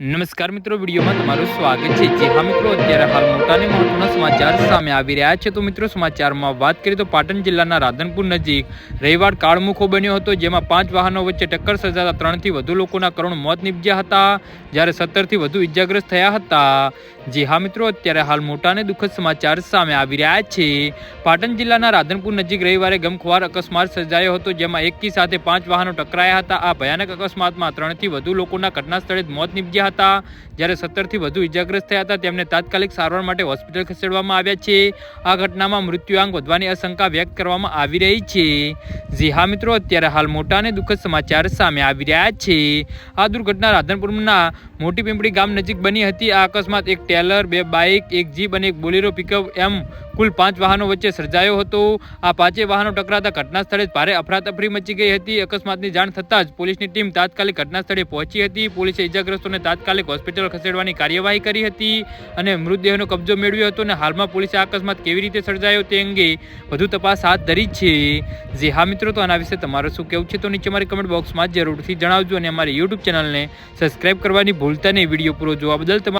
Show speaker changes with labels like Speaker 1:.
Speaker 1: નમસ્કાર મિત્રો, વિડીયોમાં તમારું સ્વાગત છે. જે હા મિત્રો, અત્યારે હાલ મોટા અને મહત્વના સમાચાર સામે આવી રહ્યા છે. તો મિત્રો, સમાચારમાં વાત કરીએ તો પાટણ જિલ્લાના રાધનપુર નજીક રવિવાર કાળમુખો બન્યો હતો, જેમાં પાંચ વાહનો વચ્ચે ટક્કર સર્જાતા ત્રણથી વધુ લોકોના કરુણ મોત નીપજ્યા હતા. જ્યારે સત્તરથી વધુ ઇજાગ્રસ્ત થયા હતા. જે હા મિત્રો, અત્યારે હાલ મોટા અને દુઃખદ સમાચાર સામે આવી રહ્યા છે. પાટણ જિલ્લાના રાધનપુર નજીક રવિવારે ગમખ્વાર અકસ્માત સર્જાયો હતો, જેમાં એકી સાથે પાંચ વાહનો ટકરાયા હતા. આ ભયાનક અકસ્માતમાં ત્રણથી વધુ લોકોના ઘટના સ્થળે મોત નીપજ્યા હતા. જ્યારે સત્તરથી વધુ ઇજાગ્રસ્ત થયા હતા, તેમને તાત્કાલિક સારવાર માટે હોસ્પિટલ ખસેડવામાં આવ્યા છે. આ ઘટનામાં મૃત્યુઆંક વધવાની આશંકા વ્યક્ત કરવામાં આવી રહી છે. જી હા મિત્રો, અત્યારે હાલ મોટા અને દુઃખદ સમાચાર સામે આવી રહ્યા છે. આ દુર્ઘટના રાધનપુરના મોટી પિંપળી ગામ નજીક બની હતી. આ અકસ્માત એક ટેલર, બે બાઇક, એક જીપ અને એક બોલેરો પિકઅપ એમ કુલ પાંચ વાહનો વચ્ચે સર્જાયો હતો. આ પાંચે વાહનો ટકરાતા ઘટના સ્થળે ભારે અફરાતફરી મચી ગઈ હતી. અકસ્માતની જાણ થતાં જ પોલીસની ટીમ તાત્કાલિક ઘટના સ્થળે પહોંચી હતી. પોલીસે ઇજાગ્રસ્તોને તાત્કાલિક હોસ્પિટલ ખસેડવાની કાર્યવાહી કરી હતી અને મૃતદેહનો કબજો મેળવ્યો હતો અને હાલમાં પોલીસે આ અકસ્માત કેવી રીતે સર્જાયો તે અંગે વધુ તપાસ હાથ ધરી છે. જે હા મિત્રો, તો આના વિશે તમારું શું કેવું છે તો નીચે મારી કમેન્ટ બોક્સમાં જરૂરથી જણાવજો અને અમારી યુટ્યુબ ચેનલને સબસ્ક્રાઇબ કરવાની ભૂલતા નહીં. વીડિયો પૂરો જોવા બદલ તમારો